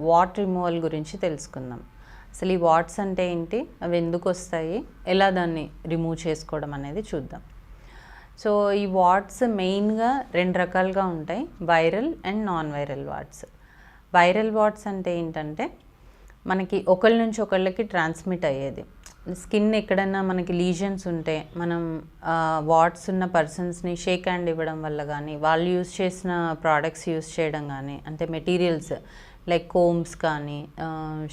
What removal గురించి తెలుసుకుందాం. అసలు ఈ వాట్స్ అంటే ఏంటి? అవి ఎందుకు వస్తాయి? ఎలా దాన్ని రిమూవ్ చేసుకోవడం అనేది చూద్దాం. సో ఈ వాట్స్ మెయిన్గా రెండు రకాలుగా ఉంటాయి. Viral and non viral warts. Viral warts అంటే ఏంటంటే మనకి ఒకళ్ళ నుంచి ఒకళ్ళకి ట్రాన్స్మిట్ అయ్యేది. స్కిన్ ఎక్కడైనా మనకి లీజన్స్ ఉంటే మనం వాట్స్ ఉన్న పర్సన్స్ని షేక్ హ్యాండ్ ఇవ్వడం వల్ల కానీ వాళ్ళు యూస్ చేసిన ప్రోడక్ట్స్ యూస్ చేయడం కానీ అంటే మెటీరియల్స్ లైక్ కోమ్స్ కానీ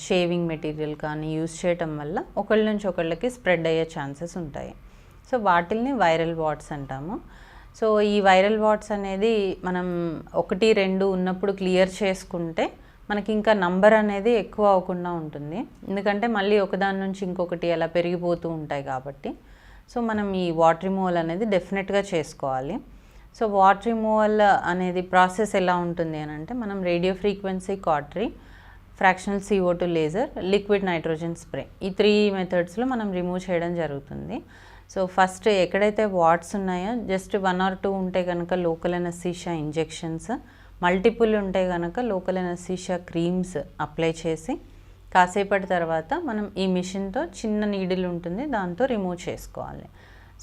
షేవింగ్ మెటీరియల్ కానీ యూస్ చేయటం వల్ల ఒకళ్ళ నుంచి ఒకళ్ళకి స్ప్రెడ్ అయ్యే ఛాన్సెస్ ఉంటాయి. సో వాటిల్ని వైరల్ వాట్స్ అంటాము. సో ఈ వైరల్ వాట్స్ అనేది మనం ఒకటి రెండు ఉన్నప్పుడు క్లియర్ చేసుకుంటే మనకి ఇంకా నంబర్ అనేది ఎక్కువ అవ్వకుండా ఉంటుంది. ఎందుకంటే మళ్ళీ ఒకదాని నుంచి ఇంకొకటి అలా పెరిగిపోతూ ఉంటాయి కాబట్టి. సో మనం ఈ వాటర్ రిమూవల్ అనేది డెఫినెట్గా చేసుకోవాలి. సో వాటర్ రిమూవల్ అనేది ప్రాసెస్ ఎలా ఉంటుంది అని అంటే మనం radio frequency cautery fractional CO two laser liquid nitrogen spray ఈ త్రీ మెథడ్స్లో మనం రిమూవ్ చేయడం జరుగుతుంది. సో ఫస్ట్ ఎక్కడైతే వాట్స్ ఉన్నాయో జస్ట్ వన్ ఆర్ టూ ఉంటే కనుక లోకల్ అనస్థీషియా ఇంజెక్షన్స్ మల్టిపుల్ ఉంటే కనుక లోకల్ అనస్థీషియా క్రీమ్స్ అప్లై చేసి కాసేపటి తర్వాత మనం ఈ మిషన్తో చిన్న నీడిల్ ఉంటుంది దాంతో రిమూవ్ చేసుకోవాలి.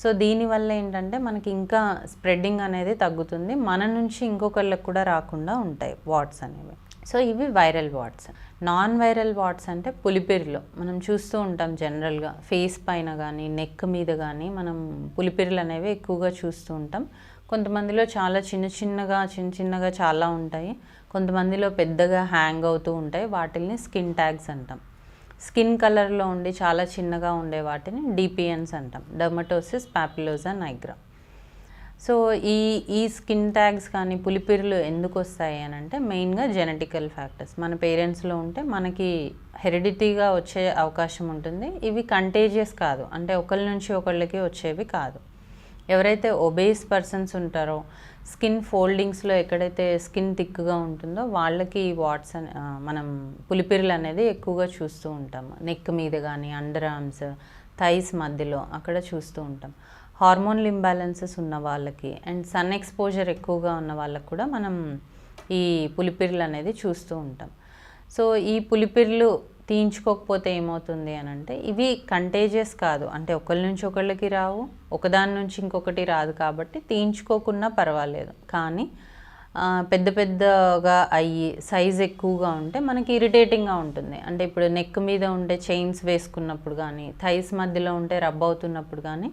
సో దీనివల్ల ఏంటంటే మనకి ఇంకా స్ప్రెడ్డింగ్ అనేది తగ్గుతుంది. మన నుంచి ఇంకొకళ్ళకి కూడా రాకుండా ఉంటాయి వాట్స్ అనేవి. సో ఇవి viral warts. Non viral warts అంటే పులిపిరిలో. మనం చూస్తూ ఉంటాం జనరల్గా. ఫేస్ పైన కానీ నెక్ మీద కానీ మనం పులిపిరిలు అనేవి ఎక్కువగా చూస్తూ ఉంటాం. కొంతమందిలో చాలా చిన్న చిన్నగా చిన్న చిన్నగా చాలా ఉంటాయి. కొంతమందిలో పెద్దగా హ్యాంగ్ అవుతూ ఉంటాయి. వాటిల్ని స్కిన్ ట్యాగ్స్ అంటాం. స్కిన్ కలర్లో ఉండి చాలా చిన్నగా ఉండే వాటిని డిపిఎన్స్ అంటాం. డర్మటోసిస్ ప్యాపిలోజా నైగ్రా. సో ఈ ఈ స్కిన్ ట్యాగ్స్ కానీ పులిపిరులు ఎందుకు వస్తాయి అని అంటే మెయిన్గా జెనెటికల్ ఫ్యాక్టర్స్. మన పేరెంట్స్లో ఉంటే మనకి హెరిడిటీగా వచ్చే అవకాశం ఉంటుంది. ఇవి కంటేజియస్ కాదు. అంటే ఒకళ్ళ నుంచి ఒకళ్ళకి వచ్చేవి కాదు. ఎవరైతే ఒబేస్ పర్సన్స్ ఉంటారో స్కిన్ ఫోల్డింగ్స్లో ఎక్కడైతే స్కిన్ థిక్గా ఉంటుందో వాళ్ళకి ఈ వాట్స్ మనం పులిపిరులు అనేది ఎక్కువగా చూస్తూ ఉంటాము నెక్ మీద కానీ అండర్ ఆర్మ్స్ థైస్ మధ్యలో అక్కడ చూస్తూ ఉంటాం. హార్మోన్ ఇంబ్యాలెన్సెస్ ఉన్న వాళ్ళకి అండ్ సన్ ఎక్స్పోజర్ ఎక్కువగా ఉన్న వాళ్ళకి కూడా మనం ఈ పులిపిరులు అనేది చూస్తూ ఉంటాం. సో ఈ పులిపిర్లు తీయించుకోకపోతే ఏమవుతుంది అని అంటే ఇవి కంటేజియస్ కాదు. అంటే ఒకళ్ళ నుంచి ఒకళ్ళకి రావు ఒకదాని నుంచి ఇంకొకటి రాదు కాబట్టి తీయించుకోకున్నా పర్వాలేదు. కానీ పెద్ద పెద్దగా అయ్యి సైజ్ ఎక్కువగా ఉంటే మనకి ఇరిటేటింగ్గా ఉంటుంది. అంటే ఇప్పుడు నెక్ మీద ఉండే చైన్స్ వేసుకున్నప్పుడు కానీ థైస్ మధ్యలో ఉంటే రబ్ అవుతున్నప్పుడు కానీ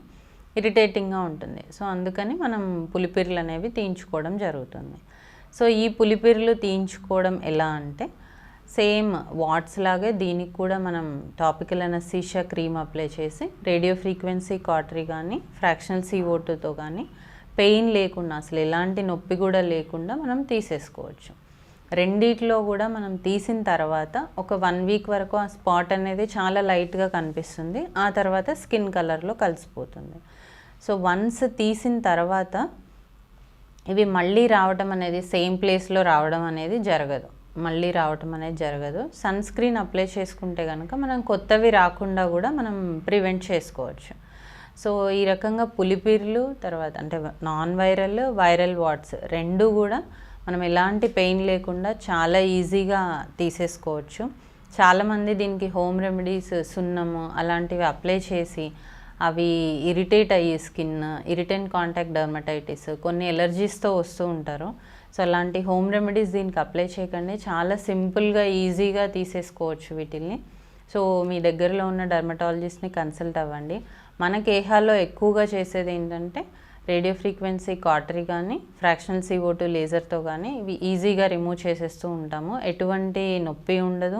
ఇరిటేటింగ్గా ఉంటుంది. సో అందుకని మనం పులిపిర్లు అనేవి తీయించుకోవడం జరుగుతుంది. సో ఈ పులిపిర్లు తీయించుకోవడం ఎలా అంటే సేమ్ వాట్స్ లాగే దీనికి కూడా మనం టాపికల్ అనస్థీషియా క్రీమ్ అప్లై చేసి రేడియో ఫ్రీక్వెన్సీ కాటరీ కానీ ఫ్రాక్షనల్ CO2తో కానీ పెయిన్ లేకుండా అసలు ఎలాంటి నొప్పి కూడా లేకుండా మనం తీసేసుకోవచ్చు. రెండిట్లో కూడా మనం తీసిన తర్వాత ఒక వన్ వీక్ వరకు ఆ స్పాట్ అనేది చాలా లైట్గా కనిపిస్తుంది. ఆ తర్వాత స్కిన్ కలర్లో కలిసిపోతుంది. సో వన్స్ తీసిన తర్వాత ఇవి మళ్ళీ రావడం అనేది సేమ్ ప్లేస్లో రావడం అనేది జరగదు. మళ్ళీ రావటం అనేది జరగదు. సన్ స్క్రీన్ అప్లై చేసుకుంటే కనుక మనం కొత్తవి రాకుండా కూడా మనం ప్రివెంట్ చేసుకోవచ్చు. సో ఈ రకంగా పులిపిర్లు తర్వాత అంటే నాన్ వైరల్ వైరల్ వాట్స్ రెండు కూడా మనం ఎలాంటి పెయిన్ లేకుండా చాలా ఈజీగా తీసేసుకోవచ్చు. చాలామంది దీనికి హోమ్ రెమెడీస్ సున్నము అలాంటివి అప్లై చేసి అవి ఇరిటేట్ అయ్యి స్కిన్ ఇరిటెంట్ కాంటాక్ట్ డర్మటైటిస్ కొన్ని ఎలర్జీస్తో వస్తూ ఉంటారు. సో అలాంటి హోమ్ రెమెడీస్ దీనికి అప్లై చేయకండి. చాలా సింపుల్గా ఈజీగా తీసేసుకోవచ్చు వీటిల్ని. సో మీ దగ్గరలో ఉన్న డర్మటాలజిస్ట్ని కన్సల్ట్ అవ్వండి. మనకి ఏహాలో ఎక్కువగా చేసేది ఏంటంటే రేడియో ఫ్రీక్వెన్సీ కాటరీ కానీ ఫ్రాక్షనల్ CO2 టూ లేజర్తో కానీ ఇవి ఈజీగా రిమూవ్ చేసేస్తూ ఉంటాము. ఎటువంటి నొప్పి ఉండదు.